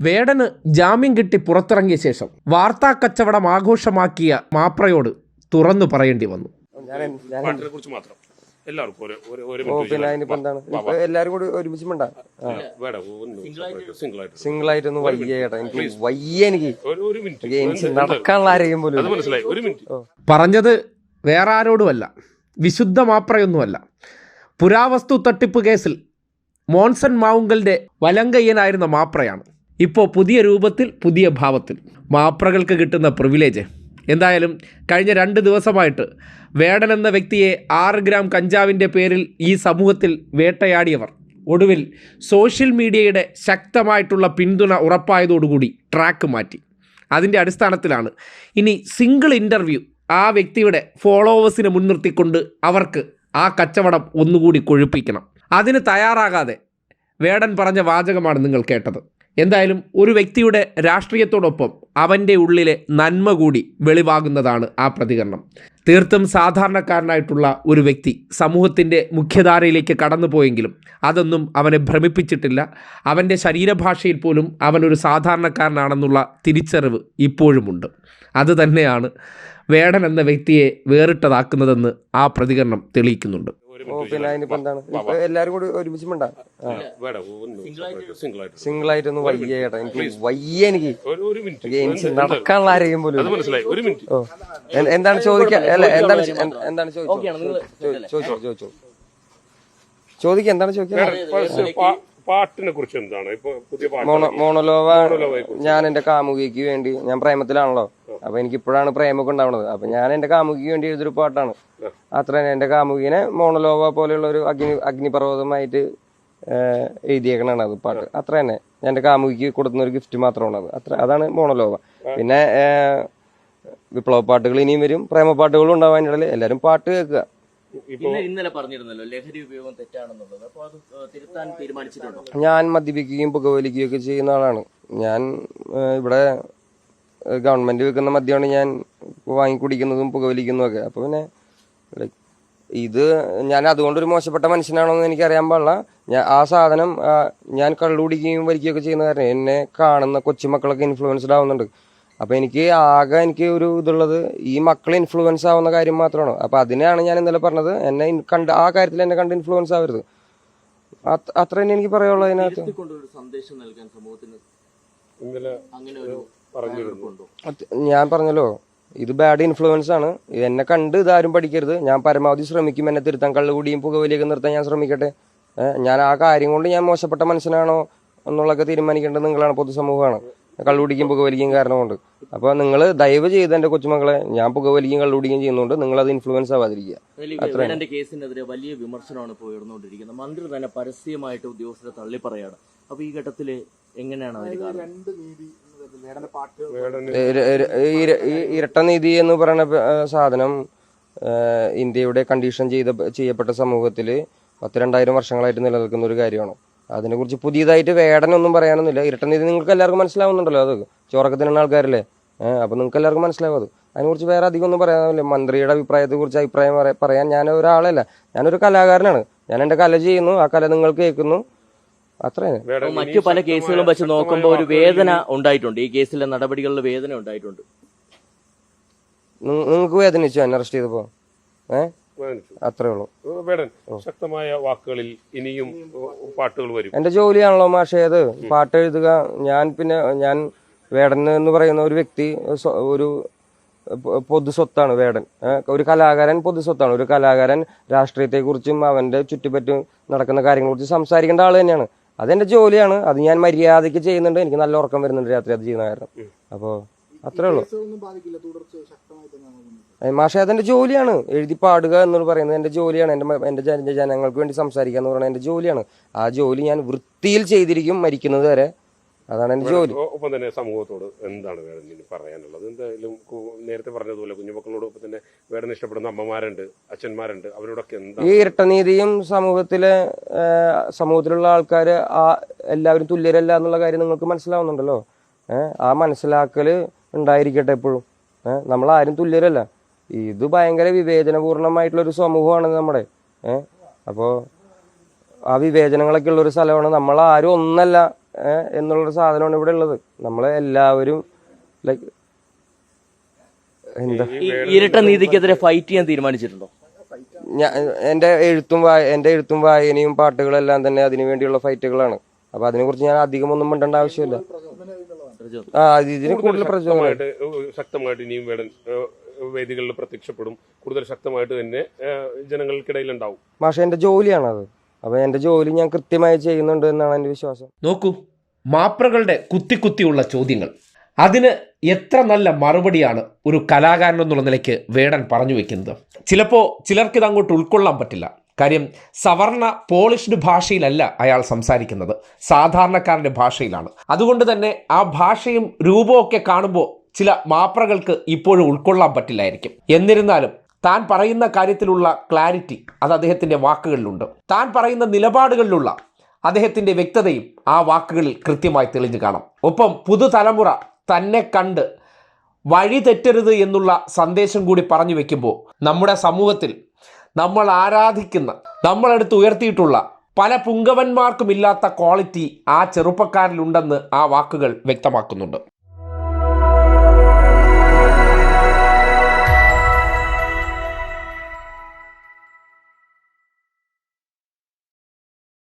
വേടന് ജാമ്യം കിട്ടി പുറത്തിറങ്ങിയ ശേഷം വാർത്താ കച്ചവടം ആഘോഷമാക്കിയ മാപ്രയോട് തുറന്നു പറയേണ്ടി വന്നു. എല്ലാരും കൂടി ഒരുമിച്ച് മിണ്ടാ. സിംഗിൾ ആയിട്ട് ഒന്ന് വയ്യ ചേട്ടാ എനിക്ക് വയ്യ എനിക്ക് ഒരു ഒരു മിനിറ്റ്. എനിക്ക് നടക്കാനുള്ള ആരെയും പോലും അത് മനസ്സിലായി. ഒരു മിനിറ്റ്. പറഞ്ഞത് വേറെ ആരോടുമല്ല വിശുദ്ധ മാപ്രയൊന്നുമല്ല. പുരാവസ്തു തട്ടിപ്പ് കേസിൽ മോൺസൺ മാവുങ്കലിന്റെ വലങ്കയ്യനായിരുന്ന മാപ്രയാണ്. ഇപ്പോൾ പുതിയ രൂപത്തിൽ പുതിയ ഭാവത്തിൽ. മാപ്രകൾക്ക് കിട്ടുന്ന പ്രിവിലേജ് എന്തായാലും കഴിഞ്ഞ രണ്ട് ദിവസമായിട്ട് വേടൻ എന്ന വ്യക്തിയെ ആറ് ഗ്രാം കഞ്ചാവിന്റെ പേരിൽ ഈ സമൂഹത്തിൽ വേട്ടയാടിയവർ. ഒടുവിൽ സോഷ്യൽ മീഡിയയുടെ ശക്തമായിട്ടുള്ള പിന്തുണ ഉറപ്പായതോടുകൂടി ട്രാക്ക് മാറ്റി. അതിന്റെ അടിസ്ഥാനത്തിലാണ് ഇനി സിംഗിൾ ഇന്റർവ്യൂ ആ വ്യക്തിയുടെ ഫോളോവേഴ്സിനെ മുൻനിർത്തിക്കൊണ്ട് അവർക്ക് ആ കച്ചവടം ഒന്നുകൂടി കൊഴുപ്പിക്കണം. അതിന് തയ്യാറാകാതെ വേടൻ പറഞ്ഞ വാചകമാണ് നിങ്ങൾ കേട്ടത്. എന്തായാലും ഒരു വ്യക്തിയുടെ രാഷ്ട്രീയത്തോടൊപ്പം അവന്റെ ഉള്ളിലെ നന്മ കൂടി വെളിവാകുന്നതാണ് ആ പ്രതികരണം. തീർത്തും സാധാരണക്കാരനായിട്ടുള്ള ഒരു വ്യക്തി സമൂഹത്തിന്റെ മുഖ്യധാരയിലേക്ക് കടന്നുപോയെങ്കിലും അതൊന്നും അവനെ ഭ്രമിപ്പിച്ചിട്ടില്ല. അവന്റെ ശരീരഭാഷയിൽ പോലും അവനൊരു സാധാരണക്കാരനാണെന്നുള്ള തിരിച്ചറിവ് ഇപ്പോഴുമുണ്ട്. അത് തന്നെയാണ് വേടൻ എന്ന വ്യക്തിയെ വേറിട്ടതാക്കുന്നതെന്ന് ആ പ്രതികരണം തെളിയിക്കുന്നുണ്ട്. പിന്നെ അതിനിപ്പോ എന്താണ്? ഇപ്പൊ എല്ലാരും കൂടി ഒരുമിച്ച് മിണ്ടാ? സിംഗിൾ ആയിട്ട് സിംഗിൾ ആയിട്ടൊന്നും വയ്യ ചേട്ടാ എനിക്ക് വയ്യ എനിക്ക്. ഒരു ഒരു മിനിറ്റ്. എനിക്ക് നടക്കാനുള്ള ആരെയും പോലും അത് മനസ്സിലായി. ഒരു മിനിറ്റ്. എന്താണ് ചോദിക്കാൻ അല്ല എന്താണ് എന്താണ് ചോദിച്ചോ? ചോദിച്ചോ ചോദിച്ചോ. ചോദിക്കുക എന്താണ് ചോദിക്കാൻ പാട്ടിനെ കുറിച്ച് എന്താണ്? ഇപ്പൊ പുതിയ മോണോലോവ ഞാൻ എന്റെ കാമുകിക്ക് വേണ്ടി ഞാൻ പ്രേമത്തിലാണല്ലോ. അപ്പൊ എനിക്ക് ഇപ്പോഴാണ് പ്രേമൊക്കെ ഉണ്ടാവുന്നത് അപ്പൊ ഞാൻ എന്റെ കാമുകിക്ക് വേണ്ടി എഴുതൊരു പാട്ടാണ്. അത്ര തന്നെ എന്റെ കാമുകിനെ മോണോലോവ പോലെയുള്ള ഒരു അഗ്നി അഗ്നിപർവതമായിട്ട് എഴുതിയേക്കണാണ് അത് പാട്ട്. അത്ര തന്നെ. ഞാൻ എന്റെ കാമുകിക്ക് കൊടുക്കുന്ന ഒരു ഗിഫ്റ്റ് മാത്രമാണ് അത്. അത്ര അതാണ് മോണോലോവ. പിന്നെ വിപ്ലവ പാട്ടുകൾ ഇനിയും വരും. പ്രേമ പാട്ടുകളും ഉണ്ടാവാൻ ഇടയിൽ എല്ലാരും പാട്ട് കേൾക്കുക. ഇന്നലെ പറഞ്ഞിരുന്നല്ലോ ലഹരി ഉപയോഗം തെറ്റാണെന്നുള്ളത്. അപ്പോൾ അത് തിരുത്താൻ തീരുമാനിച്ചിട്ടുണ്ടോ? ഞാൻ മദ്യപിക്കുകയും പുകവലിക്കുകയും ഒക്കെ ചെയ്യുന്ന ആളാണ്. ഞാൻ ഇവിടെ ഗവൺമെന്റ് വെക്കുന്ന മദ്യമാണ് ഞാൻ വാങ്ങിക്കുടിക്കുന്നതും പുകവലിക്കുന്നതും ഒക്കെ. അപ്പൊ പിന്നെ ഇത് ഞാൻ അതുകൊണ്ട് ഒരു മോശപ്പെട്ട മനുഷ്യനാണോ എന്ന് എനിക്ക് അറിയാൻ പാടില്ല. ഞാൻ ആ സാധനം ഞാൻ ഞാൻ കള്ളുകുടിക്കുകയും വലിക്കുകയൊക്കെ ചെയ്യുന്ന കാരണം എന്നെ കാണുന്ന കൊച്ചുമക്കളൊക്കെ ഇൻഫ്ലുവൻസ്ഡ് ആവുന്നുണ്ട്. അപ്പൊ എനിക്ക് ആകെ എനിക്ക് ഒരു ഇതുള്ളത് ഈ മക്കൾ ഇൻഫ്ലുവൻസ് ആവുന്ന കാര്യം മാത്രമാണ്. അപ്പൊ അതിനെയാണ് ഞാൻ ഇന്നലെ പറഞ്ഞത്. എന്നെ കണ്ട് ആ കാര്യത്തിൽ എന്നെ കണ്ട് ഇൻഫ്ലുവൻസ് ആവരുത്. അത്ര തന്നെ എനിക്ക് പറയാനുള്ളത് അതിനകത്ത്. സന്ദേശം നൽകാൻ സമൂഹത്തിന് ഞാൻ പറഞ്ഞല്ലോ ഇത് ബാഡ് ഇൻഫ്ലുവൻസ് ആണ്. ഇത് എന്നെ കണ്ട് ഇതാരും പഠിക്കരുത്. ഞാൻ പരമാവധി ശ്രമിക്കും എന്നെ തിരുത്താൻ കള്ളുകൂടിയും പുകവലിയൊക്കെ നിർത്താൻ ഞാൻ ശ്രമിക്കട്ടെ. ഞാൻ ആ കാര്യം കൊണ്ട് ഞാൻ മോശപ്പെട്ട മനുഷ്യനാണോ എന്നുള്ളതൊക്കെ തീരുമാനിക്കേണ്ടത് നിങ്ങളാണ് പൊതുസമൂഹമാണ്. കള്ളുകുടിക്കും പുകവലിക്കും കാരണം കൊണ്ട് അപ്പോൾ നിങ്ങൾ ദയവ് ചെയ്ത് എന്റെ കൊച്ചുമക്കളെ ഞാൻ പുകവലിക്കും കള്ളുപിടിക്കും ചെയ്യുന്നുണ്ട്. നിങ്ങൾ അത് ഇൻഫ്ലുവൻസ് ആവാതിരിക്കുക കേസിനെതിരെ വലിയ വിമർശനമാണ് ഇപ്പോൾ ഉയർന്നുകൊണ്ടിരിക്കുന്നത്. മന്ത്രി തന്നെ പരസ്യമായിട്ട് ഉദ്യോഗസ്ഥരെ തള്ളി പറയാണ്. അപ്പൊ ഈ ഘട്ടത്തിൽ എങ്ങനെയാണ് ഇരട്ട നീതി എന്ന് പറയുന്ന സാധനം ഇന്ത്യയുടെ കണ്ടീഷൻ ചെയ്ത ചെയ്യപ്പെട്ട സമൂഹത്തിൽ പത്ത് രണ്ടായിരം വർഷങ്ങളായിട്ട് നിലനിൽക്കുന്ന ഒരു കാര്യമാണ്? അതിനെക്കുറിച്ച് പുതിയതായിട്ട് വേടനൊന്നും പറയാനൊന്നുമില്ല. ഇരട്ട നീതി നിങ്ങൾക്ക് എല്ലാവർക്കും മനസ്സിലാവുന്നുണ്ടല്ലോ അത്. ചോറക്കത്തിനുള്ള ആൾക്കാരല്ലേ? ഏഹ് അപ്പൊ നിങ്ങൾക്ക് എല്ലാവർക്കും മനസ്സിലാവും അത്. അതിനെക്കുറിച്ച് വേറെ അധികം ഒന്നും പറയാനില്ല മന്ത്രിയുടെ അഭിപ്രായത്തെക്കുറിച്ച് അഭിപ്രായം പറ- പറയാൻ ഞാൻ ഒരാളല്ല. ഞാനൊരു കലാകാരനാണ്. ഞാൻ എന്റെ കല ചെയ്യുന്നു. ആ കല നിങ്ങൾ കേൾക്കുന്നു. അത്രയാണ് അപ്പോൾ മറ്റു പല കേസുകളും വെച്ച് നോക്കുമ്പോൾ ഒരു വേദന ഉണ്ടായിട്ടുണ്ട്. ഈ കേസിലെ നടപടികളിൽ വേദന ഉണ്ടായിട്ടുണ്ട്. നിങ്ങൾക്ക് വേദനിച്ചു എന്നെ അറസ്റ്റ് ചെയ്തപ്പോ? ഏഹ് അത്രേ ഉള്ളൂ. വേടൻ ശക്തമായ വാക്കുകളിൽ ഇനിയും പാട്ടുകൾ വരും. എന്റെ ജോലിയാണല്ലോ മാഷേ അത് പാട്ട് എഴുതുക. ഞാൻ പിന്നെ ഞാൻ വേടൻ എന്ന് പറയുന്ന ഒരു വ്യക്തി ഒരു പൊതു സ്വത്താണ് വേടൻ. ഒരു കലാകാരൻ പൊതു സ്വത്താണ്. ഒരു കലാകാരൻ രാഷ്ട്രീയത്തെക്കുറിച്ചും അവന്റെ ചുറ്റിപ്പറ്റും നടക്കുന്ന കാര്യങ്ങളെക്കുറിച്ച് സംസാരിക്കേണ്ട ആൾ തന്നെയാണ്. അതെന്റെ ജോലിയാണ്. അത് ഞാൻ മര്യാദയ്ക്ക് ചെയ്യുന്നുണ്ട്. എനിക്ക് നല്ല ഉറക്കം വരുന്നുണ്ട് രാത്രി അത് ചെയ്യുന്ന കാരണം. അപ്പോ അത്രേ ഉള്ളൂ. മാഷേ അതെന്റെ ജോലിയാണ്. എഴുതി പാടുക എന്ന് പറയുന്നത് എന്റെ ജോലിയാണ്. എന്റെ എന്റെ ജനങ്ങൾക്ക് വേണ്ടി സംസാരിക്കുക എന്ന് പറയുന്നത് എന്റെ ജോലിയാണ്. ആ ജോലി ഞാൻ വൃത്തിയിൽ ചെയ്തിരിക്കും മരിക്കുന്നത് വരെ. അതാണ് എന്റെ ജോലി. ഒപ്പം തന്നെ സമൂഹത്തോട് എന്താണ് പറയാനുള്ളത്? എന്തായാലും നേരത്തെ പറഞ്ഞതുപോലെ കുഞ്ഞുമക്കളോടൊപ്പം തന്നെ വേടൻ ഇഷ്ടപ്പെടുന്ന അമ്മമാരുണ്ട് അച്ഛന്മാരുണ്ട്. അവരോടൊക്കെ ഈ എന്താണ് ഇരട്ടനീതിയും സമൂഹത്തിലെ സമൂഹത്തിലുള്ള ആൾക്കാർ ആ എല്ലാവരും തുല്യരല്ല എന്നുള്ള കാര്യം നിങ്ങൾക്ക് മനസ്സിലാവുന്നുണ്ടല്ലോ. ഏഹ് ആ മനസ്സിലാക്കൽ ഉണ്ടായിരിക്കട്ടെ എപ്പോഴും. നമ്മൾ ആരും തുല്യരല്ല. ഇത് ഭയങ്കര വിവേചനപൂർണമായിട്ടുള്ള ഒരു സമൂഹമാണ് നമ്മുടെ. ഏഹ് അപ്പോൾ ആ വിവേചനങ്ങളൊക്കെ ഉള്ള ഒരു സ്ഥലമാണ്. നമ്മൾ ആരും ഒന്നല്ല എന്നുള്ള എന്നുള്ളൊരു സാധനമാണ് ഇവിടെ ഉള്ളത്. നമ്മൾ എല്ലാവരും ലൈക്ക് എന്താ? ഇരട്ട നീതിക്കെതിരെ ഫൈറ്റ് ചെയ്യാൻ തീരുമാനിച്ചിട്ടുണ്ടോ? ഞാൻ എന്റെ എഴുത്തും വായ എന്റെ എഴുത്തും വായനയും പാട്ടുകളെല്ലാം തന്നെ അതിനു വേണ്ടിയുള്ള ഫൈറ്റുകളാണ് അപ്പൊ അതിനെക്കുറിച്ച് ഞാൻ അധികം ഒന്നും മിണ്ടേണ്ട ആവശ്യമില്ല. ആ ഇത് ഇതിന് കൂടുതൽ പ്രചോദനമായിട്ട് ശക്തമായിട്ട് ഇനിയും വേടൻ ഏഹ്, വേദികളിൽ പ്രത്യക്ഷപ്പെടും. കൂടുതൽ ശക്തമായിട്ട് തന്നെ ജനങ്ങൾക്കിടയിൽ ഉണ്ടാവും പക്ഷെ എന്റെ ജോലിയാണത്. അപ്പൊ എന്റെ ജോലി ഞാൻ കൃത്യമായി ചെയ്യുന്നുണ്ട് എന്നാണ് എന്റെ വിശ്വാസം. നോക്കൂ മാപ്രകളുടെ കുത്തി കുത്തിയുള്ള ചോദ്യങ്ങൾ. അതിന് എത്ര നല്ല മറുപടിയാണ് ഒരു കലാകാരൻ എന്നുള്ള നിലയ്ക്ക് വേടൻ പറഞ്ഞു വെക്കുന്നത്. ചിലപ്പോൾ ചിലർക്ക് ഇത് അങ്ങോട്ട് ഉൾക്കൊള്ളാൻ പറ്റില്ല. കാര്യം സവർണ പോളിഷ്ഡ് ഭാഷയിലല്ല അയാൾ സംസാരിക്കുന്നത്. സാധാരണക്കാരന്റെ ഭാഷയിലാണ്. അതുകൊണ്ട് തന്നെ ആ ഭാഷയും രൂപവും ഒക്കെ കാണുമ്പോൾ ചില മാപ്രകൾക്ക് ഇപ്പോഴും ഉൾക്കൊള്ളാൻ പറ്റില്ലായിരിക്കും. എന്നിരുന്നാലും താൻ പറയുന്ന കാര്യത്തിലുള്ള ക്ലാരിറ്റി അത് അദ്ദേഹത്തിന്റെ വാക്കുകളിലുണ്ട്. താൻ പറയുന്ന നിലപാടുകളിലുള്ള അദ്ദേഹത്തിന്റെ വ്യക്തതയും ആ വാക്കുകളിൽ കൃത്യമായി തെളിഞ്ഞു കാണാം. ഒപ്പം പുതുതലമുറ തന്നെ കണ്ട് വഴി തെറ്റരുത് എന്നുള്ള സന്ദേശം കൂടി പറഞ്ഞു വെക്കുമ്പോൾ നമ്മുടെ സമൂഹത്തിൽ നമ്മൾ ആരാധിക്കുന്ന നമ്മളെടുത്ത് ഉയർത്തിയിട്ടുള്ള പല പുങ്കവന്മാർക്കും ഇല്ലാത്ത ക്വാളിറ്റി ആ ചെറുപ്പക്കാരിലുണ്ടെന്ന് ആ വാക്കുകൾ വ്യക്തമാക്കുന്നുണ്ട്.